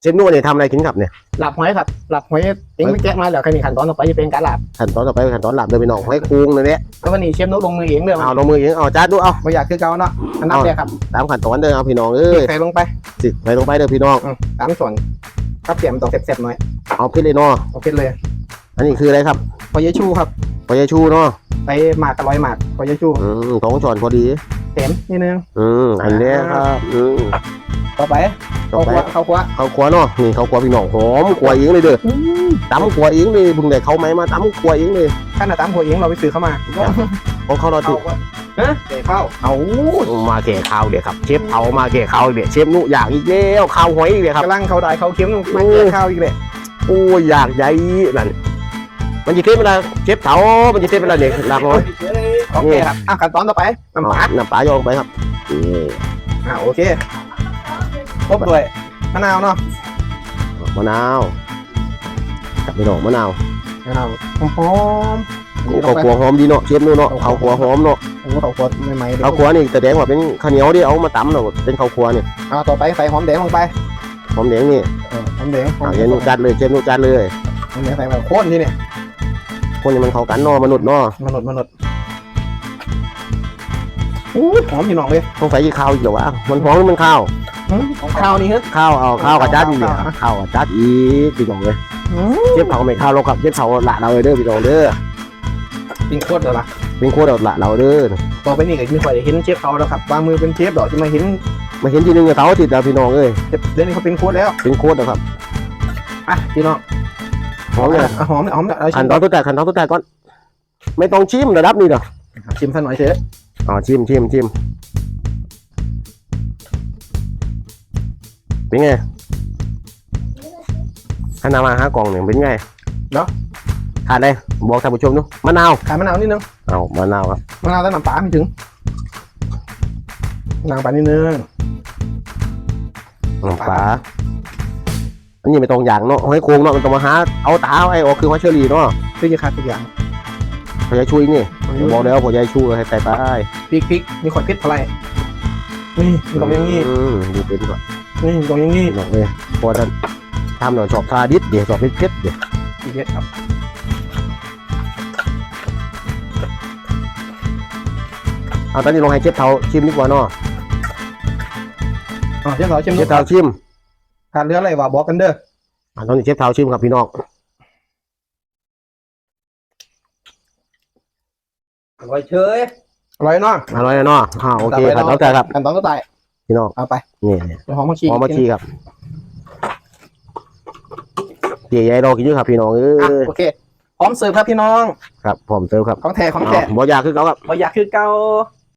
เชฟนุ่เนี่ยทำอะไรกินครับเนี่ยหลับหอยครับหลับหอยเองไม่แกะมาแล้วแค่นี้ขั้นตอนต่อไปจะเป็นการหลับขั้นตอนต่อไปขั้นตอนหลับเดินไปน้องให้คุงเลยเนี่ยแล้ววันนี้เชฟนุลงมือเองเลยเอาลงมือเองเอาจ้าดูเอาไม่อยากคือเก่าเนาะอันดับแรกครับตามขั้นตอนเดินเอาพี่น้องเอ้ยใส่ลงไปสิไปลงไปเด้อพี่น้องอืมตามส่วนครับเสียมนต้องเสร็จๆหน่อยเอาพิษเลยเนาะโอเคเลย อันนี้คืออะไรครับพอเยชูครับปอยาชูเนาะไปหมากกับร้อยหมากพอเยชูอืมสองช้อนพอดีเต็มนิดนึงอืมอันเนี้ยครับอืมต่อไปต่อ เข้าไปครัวเข้าครัวข้าวคั่วเนาะนี่ข้าวคั่วพี่น้องหอมคั่วเองเลยเด้อตำคั่วเองเลยเพิ่งได้เขาไหมมาตำคั่วเองเลยขั้นตามหัวเองเราไปซื้อเข้ามาของเขาเราติฮะเดี๋ยวเข้าเอามาแก่ข้าวเดี๋ยวครับเชฟเอามาแก่ข้าวเดี๋ยวเชฟนุอยากอีกแล้วข้าวหอยอีกเลยครับกำลังเข้าได้เข้าเค็มมาเกี่ยวข้าวอีกเลยโอ้ยอยากใหญ่นั่นมันจะเทเวลาเชฟเต๋ามันจะเทเวลาเนี่ยลาบน้อยโอเคครับอะขั้นตอนต่อไปน้ำปลาน้ำปลาโยงไปครับนี่อะโอเค ครบด้วยมะนาวเนาะมะนาวกับพี่น้องมะนาวมะนาวหอมๆโอ้ข้าวคั่วหอมดีเนาะเชฟนุเนาะข้าวคั่วหอมเนาะโอ้ข้าวคั่วใหม่ๆเลยข้าวคั่วนี่แสดงว่าเป็นข้าวเหนียวที่เอามาตำเนาะเป็นข้าวคั่วนี่เอาต่อไปใส่หอมแดงลงไปหอมแดงนี่เออหอมแดงหอมเอาแดเชงฟนุจัดเลยเชฟนุจัดเลยหอมแดงใส่แบบโค่นที่เนี่ยคนนี้มันเข้ากันเนาะมนุษย์เนาะมนุษย์มนุษย์อู้หอมพี่น้องเลยต้องใส่ยี่ข้าวอีกเหรอวะมันหอมหรือมันข้าวหืม ข้าวนี่เฮ้ยข้าวเอาข้าวกับจัดอีกเลยข้าวกับจัดอีกพี่น้องเลยอืมเชฟเผาไม่ข้าวเราครับเชฟเผาละเราเลยเด้อพี่น้องเด้อปิ้งโคตรเลยล่ะเป็นโคตรละเราเด้อต่อไปนี่ก็ไม่ค่อยได้เห็นเชฟเขาแล้วครับวางมือเป็นเชฟดอกที่มาเห็นมาเห็นทีนึงกับเสาร์อาทิตย์แล้วพี่น้องเอ้ยเดี๋ยวนี้เขาเป็นโค้ดแล้วเป็นโคตรนะครับอะพี่น้องหอมเลยอะหอมหอมเอาขัชินมตอนตัวแต่ขันตอนตัวแต่ก่อน ไม่ต้องชิมระดับนี้เด้อชิมสักหน่อยเถอะอ๋อชิมชิมชิม เป็นไงขนาดมาหากล่องหนึ่งเป็นไงขาดอะไรบอกท่านผู้ชมดูมะนาวขายมะนาวนิดนึงเอามะนาวครับมะนาวแล้วน้ำปลาไม่ถึงมะนาวปลานิดนึงน้ำปลาอันนี้ไม่ต้องอย่างเนาะให้โค้งเนาะมันต้องมาหาเอาตาเอาไอ้ออกคือว่าเชอรี่เนาะคือจะขาดทุกอย่างพยายชุยนี่บอกแล้วพยายชูให้ใส่ไปพริกพริกมีขวดพริกเท่าไหร่นี่มีตรงอย่างนี้อืมดูเป็นก่อน นี่ตรงอย่างนี้บอกเลยพอท่านทำหน่อยชอบทาดิษเดี๋ยวชอบเพชรเพชรเดี๋ยวอีกเยอะครับเอาตอนนี้ลองให้เจ็บเท้าชิมดีกว่าเนาะอ๋อเชฟเราชิมดูเจ็บเท้าชิมขาดเหลืออะไรวะบอกกันเด้ออะตอนนี้เจ็บเท้าชิมครับพี่น้องอร่อยเฉยอร่อยเนาะอร่อยเนาะอ่าโอเคครับแล้วแต่ครับขั้นตอนต่อไป พี่น้องเอาไปนี่เดี๋ยวหอมมาชีหอมมาชีครับเดี๋ยวใหญ่รอกินอยู่ครับพี่น้องเอ้อะยโอเคพร้อมเสิร์ฟครับพี่น้อง ครับผมเติมครับของแท้ของอ๋แท้อบ่อยากคือเขาครับเราอยากคือเกา